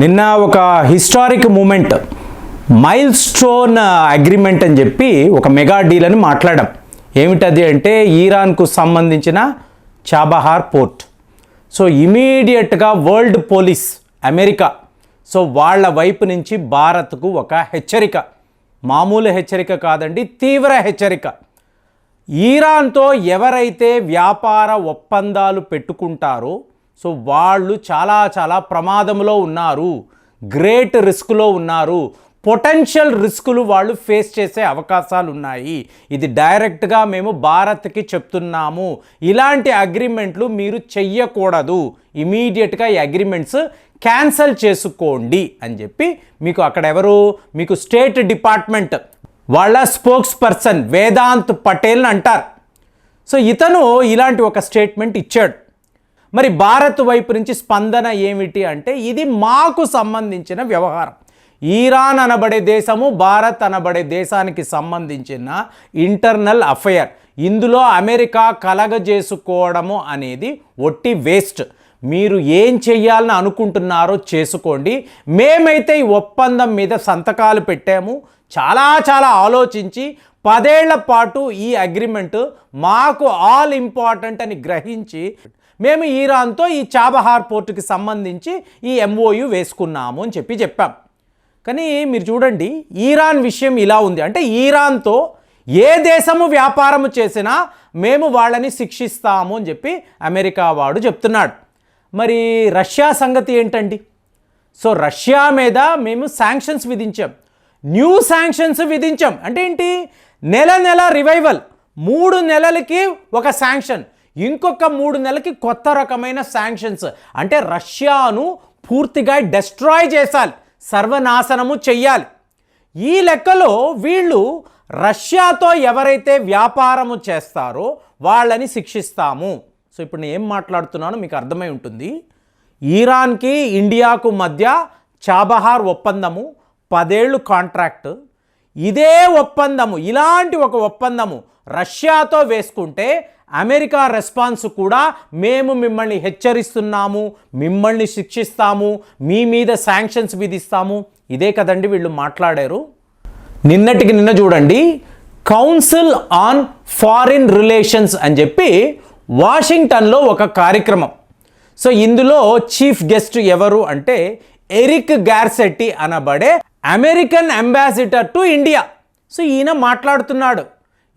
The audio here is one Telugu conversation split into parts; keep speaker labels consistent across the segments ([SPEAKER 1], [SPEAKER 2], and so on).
[SPEAKER 1] నిన్న ఒక historic moment milestone agreement అని చెప్పి ఒక మెగా డీల్ అని మాట్లాడాం. ఏమిటది అంటే ఈరాన్కు సంబంధించిన చాబహార్ పోర్ట్. సో ఇమీడియట్గా వరల్డ్ పోలీస్ అమెరికా సో వాళ్ళ వైపు నుంచి భారత్కు ఒక హెచ్చరిక. మామూలు హెచ్చరిక కాదండి తీవ్ర హెచ్చరిక. ఈరాన్తో ఎవరైతే వ్యాపార ఒప్పందాలు పెట్టుకుంటారో సో వాళ్ళు చాలా చాలా ప్రమాదంలో ఉన్నారు గ్రేట్ రిస్క్లో ఉన్నారు పొటెన్షియల్ రిస్కులు వాళ్ళు ఫేస్ చేసే అవకాశాలు ఉన్నాయి ఇది డైరెక్ట్గా మేము భారత్కి చెప్తున్నాము. ఇలాంటి అగ్రిమెంట్లు మీరు చెయ్యకూడదు. ఇమీడియట్గా ఈ అగ్రిమెంట్స్ క్యాన్సిల్ చేసుకోండి అని చెప్పి మీకు అక్కడ ఎవరు? మీకు స్టేట్ డిపార్ట్మెంట్ వాళ్ళ స్పోక్స్ పర్సన్ వేదాంత్ పటేల్ అంటారు. సో ఇతను ఇలాంటి ఒక స్టేట్మెంట్ ఇచ్చాడు. మరి భారత్ వైపు నుంచి స్పందన ఏమిటి అంటే ఇది మాకు సంబంధించిన వ్యవహారం. ఈరాన్ అనబడే దేశము భారత్ అనబడే దేశానికి సంబంధించిన ఇంటర్నల్ అఫైర్. ఇందులో అమెరికా కలగజేసుకోవడము అనేది ఒట్టి వేస్ట్. మీరు ఏం చెయ్యాలని అనుకుంటున్నారో చేసుకోండి. మేమైతే ఈ ఒప్పందం మీద సంతకాలు పెట్టాము. చాలా చాలా ఆలోచించి పదేళ్ళ పాటు ఈ అగ్రిమెంట్ మాకు ఆల్ ఇంపార్టెంట్ అని గ్రహించి మేము ఈరాన్తో ఈ చాబహార్ పోర్టుకి సంబంధించి ఈ ఎంఓయు వేసుకున్నాము అని చెప్పి చెప్పాం. కానీ మీరు చూడండి ఈరాన్ విషయం ఇలా ఉంది. అంటే ఈరాన్తో ఏ దేశము వ్యాపారము చేసినా మేము వాళ్ళని శిక్షిస్తాము అని చెప్పి అమెరికా వాడు చెప్తున్నాడు. మరి రష్యా సంగతి ఏంటండి? సో రష్యా మీద మేము శాంక్షన్స్ విధించాం. న్యూ శాంక్షన్స్ విధించాం. అంటే ఏంటి? నెల నెల రివైవల్ మూడు నెలలకి ఒక శాంక్షన్ ఇంకొక మూడు నెలలకి కొత్త రకమైన శాంక్షన్స్ అంటే రష్యాను పూర్తిగా డెస్ట్రాయ్ చేసాలి సర్వనాశనము చెయ్యాలి. ఈ లెక్కలో వీళ్ళు రష్యాతో ఎవరైతే వ్యాపారము చేస్తారో వాళ్ళని శిక్షిస్తాము. సో ఇప్పుడు నేను ఏం మాట్లాడుతున్నానో మీకు అర్థమై ఉంటుంది. ఈరాన్కి ఇండియాకు మధ్య చాబహార్ ఒప్పందము పదేళ్ళు కాంట్రాక్ట్ ఇదే ఒప్పందము ఇలాంటి ఒక ఒప్పందము రష్యాతో వేసుకుంటే అమెరికా రెస్పాన్స్ కూడా మేము మిమ్మల్ని హెచ్చరిస్తున్నాము మిమ్మల్ని శిక్షిస్తాము మీ మీద శాంక్షన్స్ విధిస్తాము. ఇదే కదండి వీళ్ళు మాట్లాడారు. నిన్నటికి నిన్న చూడండి కౌన్సిల్ ఆన్ ఫారిన్ రిలేషన్స్ అని చెప్పి వాషింగ్టన్లో ఒక కార్యక్రమం. సో ఇందులో చీఫ్ గెస్ట్ ఎవరు అంటే ఎరిక్ గార్సెట్టి అనబడే American ambassador to India. So ఈయన మాట్లాడుతున్నాడు.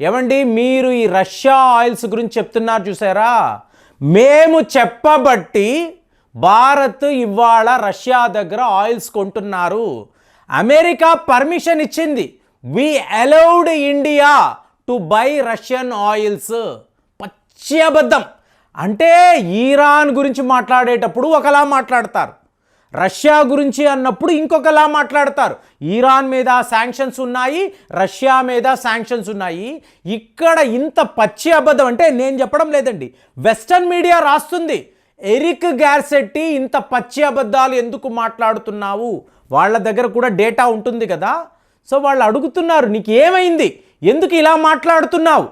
[SPEAKER 1] ఏమండి మీరు ఈ రష్యా ఆయిల్స్ గురించి చెప్తున్నారు చూసారా? మేము చెప్పబట్టి భారత్ ఇవాళ రష్యా దగ్గర ఆయిల్స్ కొంటున్నారు. అమెరికా పర్మిషన్ ఇచ్చింది. We allowed India to buy Russian oils పచ్చి అబద్ధం. అంటే ఈరాన్ గురించి మాట్లాడేటప్పుడు ఒకలా మాట్లాడతారు. రష్యా గురించి అన్నప్పుడు ఇంకొకలా మాట్లాడతారు. ఈరాన్ మీద శాంక్షన్స్ ఉన్నాయి రష్యా మీద శాంక్షన్స్ ఉన్నాయి. ఇక్కడ ఇంత పచ్చి అబద్ధం అంటే నేను చెప్పడం లేదండి. వెస్టర్న్ మీడియా రాస్తుంది. ఎరిక్ గ్యార్సెట్టి ఇంత పచ్చి అబద్ధాలు ఎందుకు మాట్లాడుతున్నావు? వాళ్ళ దగ్గర కూడా డేటా ఉంటుంది కదా. సో వాళ్ళు అడుగుతున్నారు నీకు ఏమైంది ఎందుకు ఇలా మాట్లాడుతున్నావు?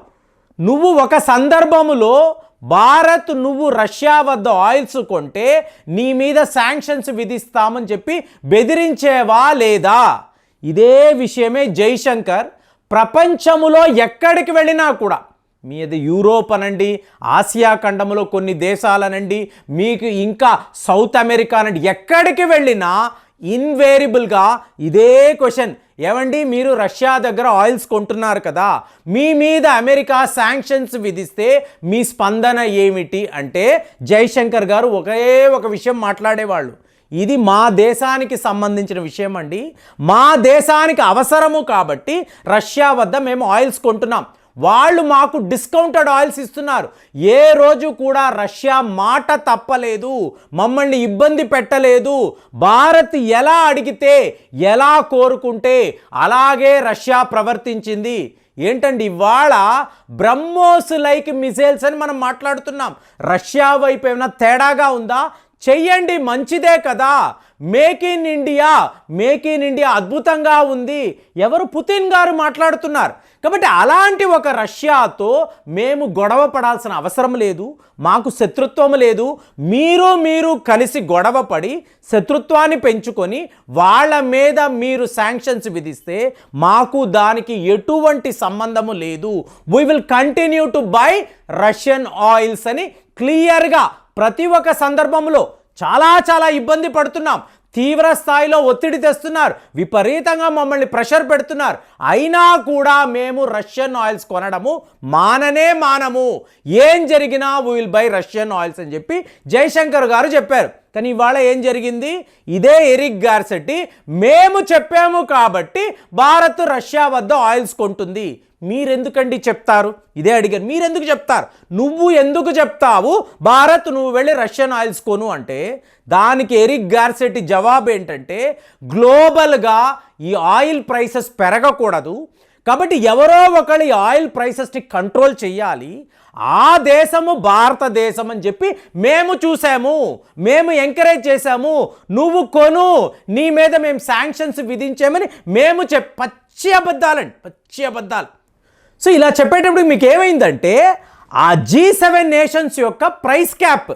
[SPEAKER 1] నువ్వు ఒక సందర్భములో భారత్ నువ్వు రష్యా వద్ద ఆయిల్స్ కొంటే నీ మీద శాంక్షన్స్ విధిస్తామని చెప్పి బెదిరించేవా లేదా? ఇదే విషయమే జైశంకర్ ప్రపంచములో ఎక్కడికి వెళ్ళినా కూడా మీది యూరోప్ అనండి ఆసియా ఖండంలో కొన్ని దేశాలనండి మీకు ఇంకా సౌత్ అమెరికా అనండి ఎక్కడికి వెళ్ళినా ఇన్వేరియబుల్గా ఇదే క్వశ్చన్. ఏమండి మీరు రష్యా దగ్గర ఆయిల్స్ కొంటున్నారు కదా మీ మీద అమెరికా శాంక్షన్స్ విధిస్తే మీ స్పందన ఏమిటి అంటే జైశంకర్ గారు ఒకే ఒక విషయం మాట్లాడేవాళ్ళు. ఇది మా దేశానికి సంబంధించిన విషయం అండి మా దేశానికి అవసరము కాబట్టి రష్యా వద్ద మేము ఆయిల్స్ కొంటున్నాం. వాళ్ళు మాకు డిస్కౌంటెడ్ ఆయిల్స్ ఇస్తున్నారు. ఏ రోజు కూడా రష్యా మాట తప్పలేదు మమ్మల్ని ఇబ్బంది పెట్టలేదు. భారత్ ఎలా అడిగితే ఎలా కోరుకుంటే అలాగే రష్యా ప్రవర్తించింది. ఏంటండి ఇవాళ బ్రహ్మోస్ లైక్ మిసైల్స్ అని మనం మాట్లాడుతున్నాం. రష్యా వైపు ఏమైనా తేడాగా ఉందా? చెయ్యండి మంచిదే కదా. Make in India make in India అద్భుతంగా ఉంది. ఎవరు పుతిన్ గారు మాట్లాడుతున్నారు? కాబట్టి అలాంటి ఒక రష్యాతో మేము గొడవ పడాల్సిన అవసరం లేదు. మాకు శత్రుత్వం లేదు. మీరు మీరు కలిసి గొడవ పడి శత్రుత్వాన్ని పెంచుకొని వాళ్ళ మీద మీరు శాంక్షన్స్ విధిస్తే మాకు దానికి ఎటువంటి సంబంధము లేదు. We will continue to buy Russian oils అని క్లియర్గా ప్రతి ఒక్క సందర్భంలో చాలా చాలా ఇబ్బంది పడుతున్నాం. తీవ్ర స్థాయిలో ఒత్తిడి తెస్తున్నారు. విపరీతంగా మమ్మల్ని ప్రెషర్ పెడుతున్నారు. అయినా కూడా మేము రష్యన్ ఆయిల్స్ కొనడము మాననే మానము. ఏం జరిగినా విల్ బై రష్యన్ ఆయిల్స్ అని చెప్పి జయశంకర్ గారు చెప్పారు. కానీ ఇవాళ ఏం జరిగింది? ఇదే ఎరిక్ గార్సెట్టి మేము చెప్పాము కాబట్టి భారత్ రష్యా వద్ద ఆయిల్స్ కొంటుంది. మీరెందుకండి చెప్తారు? ఇదే అడిగారు మీరెందుకు చెప్తారు? నువ్వు ఎందుకు చెప్తావు? భారత్ నువ్వు వెళ్ళి రష్యన్ ఆయిల్స్ కొను అంటే దానికి ఎరిక్ గార్సెట్టి జవాబు ఏంటంటే గ్లోబల్గా ఈ ఆయిల్ ప్రైసెస్ పెరగకూడదు. కాబట్టి ఎవరో ఒకళ్ళు ఈ ఆయిల్ ప్రైసెస్ని కంట్రోల్ చేయాలి ఆ దేశము భారతదేశం అని చెప్పి మేము చూసాము మేము ఎంకరేజ్ చేశాము నువ్వు కొను నీ మీద మేము శాంక్షన్స్ విధించామని మేము చెప్ పచ్చి అబద్ధాలండి పచ్చి అబద్ధాలు. సో ఇలా చెప్పేటప్పుడు మీకు ఏమైందంటే ఆ జీ సెవెన్ నేషన్స్ యొక్క ప్రైస్ క్యాప్.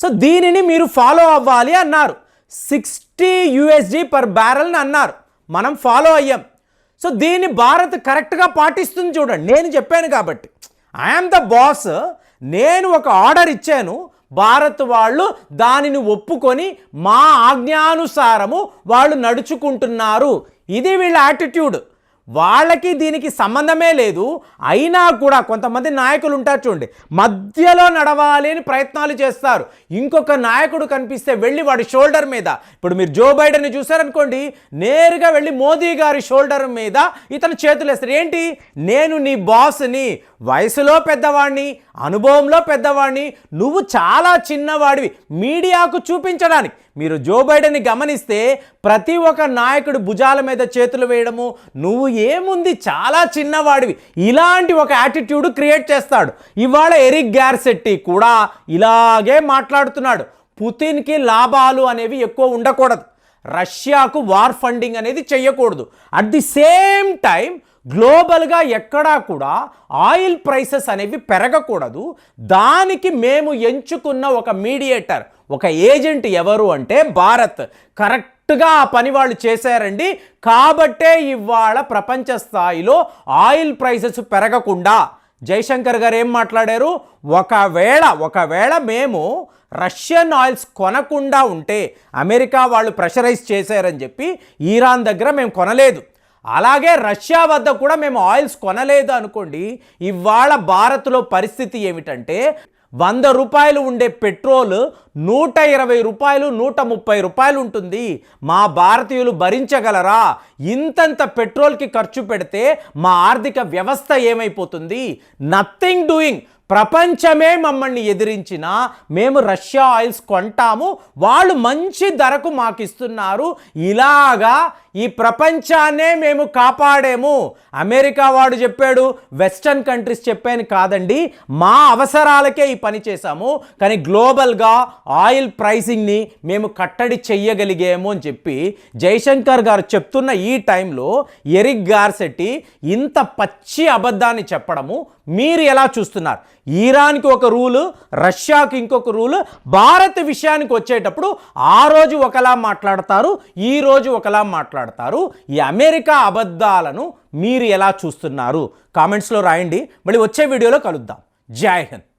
[SPEAKER 1] సో దీనిని మీరు ఫాలో అవ్వాలి అన్నారు. సిక్స్టీ యూఎస్జీ పర్ బ్యారల్ని అన్నారు. మనం ఫాలో అయ్యాం. సో దీన్ని భారత్ కరెక్ట్గా పాటిస్తుంది చూడండి. నేను చెప్పాను కాబట్టి. ఐఎమ్ ద బాస్ నేను ఒక ఆర్డర్ ఇచ్చాను. భారత్ వాళ్ళు దానిని ఒప్పుకొని మా ఆజ్ఞానుసారము వాళ్ళు నడుచుకుంటున్నారు. ఇది వీళ్ళ యాటిట్యూడ్ వాళ్ళకి దీనికి సంబంధమే లేదు. అయినా కూడా కొంతమంది నాయకులు ఉంటారు చూడండి. మధ్యలో నడవాలి అని ప్రయత్నాలు చేస్తారు. ఇంకొక నాయకుడు కనిపిస్తే వెళ్ళి వాడి షోల్డర్ మీద. ఇప్పుడు మీరు జో బైడెన్ని చూసారనుకోండి నేరుగా వెళ్ళి మోదీ గారి షోల్డర్ మీద ఇతను చేతులు వేస్తారు ఏంటి? నేను నీ బాస్ని వయసులో పెద్దవాడిని అనుభవంలో పెద్దవాడిని నువ్వు చాలా చిన్నవాడివి. మీడియాకు చూపించడానికి. మీరు జో బైడెన్ని గమనిస్తే ప్రతి ఒక్క నాయకుడు భుజాల మీద చేతులు వేయడము నువ్వు ఏముంది చాలా చిన్నవాడివి. ఇలాంటి ఒక యాటిట్యూడ్ క్రియేట్ చేస్తాడు. ఇవాళ ఎరిక్ గ్యార్సెట్టి కూడా ఇలాగే మాట్లాడుతున్నాడు. పుతిన్కి లాభాలు అనేవి ఎక్కువ ఉండకూడదు. రష్యాకు వార్ ఫండింగ్ అనేది చేయకూడదు అట్ ది సేమ్ టైం గ్లోబల్గా ఎక్కడా కూడా ఆయిల్ ప్రైసెస్ అనేవి పెరగకూడదు. దానికి మేము ఎంచుకున్న ఒక మీడియేటర్ ఒక ఏజెంట్ ఎవరు అంటే భారత్. కరెక్ట్గా ఆ పని వాళ్ళు చేశారండి. కాబట్టే ఇవాళ ప్రపంచ స్థాయిలో ఆయిల్ ప్రైసెస్ పెరగకుండా జైశంకర్ గారు ఏం మాట్లాడారు? ఒకవేళ ఒకవేళ మేము రష్యన్ ఆయిల్స్ కొనకుండా ఉంటే అమెరికా వాళ్ళు ప్రెషరైజ్ చేశారని చెప్పి ఈరాన్ దగ్గర మేము కొనలేదు. అలాగే రష్యా వద్ద కూడా మేము ఆయిల్స్ కొనలేదు అనుకోండి ఇవాళ భారత్లో పరిస్థితి ఏమిటంటే వంద రూపాయలు ఉండే పెట్రోల్ నూట ఇరవై రూపాయలు నూట ముప్పై రూపాయలు ఉంటుంది. మా భారతీయులు భరించగలరా? ఇంతంత పెట్రోల్కి ఖర్చు పెడితే మా ఆర్థిక వ్యవస్థ ఏమైపోతుంది? నథింగ్ డూయింగ్ ప్రపంచమే మమ్మల్ని ఎదిరించినా మేము రష్యా ఆయిల్స్ కొంటాము వాళ్ళు మంచి ధరకు మాకు ఇస్తున్నారు ఇలాగా ఈ ప్రపంచాన్నే మేము కాపాడేము. అమెరికా వాడు చెప్పాడు వెస్టర్న్ కంట్రీస్ చెప్పాను కాదండి మా అవసరాలకే ఈ పని చేశాము కానీ గ్లోబల్గా ఆయిల్ ప్రైసింగ్ని మేము కట్టడి చెయ్యగలిగాము అని చెప్పి జైశంకర్ గారు చెప్తున్న ఈ టైంలో ఎరిక్ గార్సెట్టి ఇంత పచ్చి అబద్ధాన్ని చెప్పడము మీరు ఎలా చూస్తున్నారు? ఈరాన్కి ఒక రూలు రష్యాకి ఇంకొక రూలు భారత్ విషయానికి వచ్చేటప్పుడు ఆ రోజు ఒకలా మాట్లాడతారు ఈ రోజు ఒకలా మాట్లాడతారు. ఈ అమెరికా అబద్ధాలను మీరు ఎలా చూస్తున్నారు? కామెంట్స్లో రాయండి. మళ్ళీ వచ్చే వీడియోలో కలుద్దాం. జై హింద్.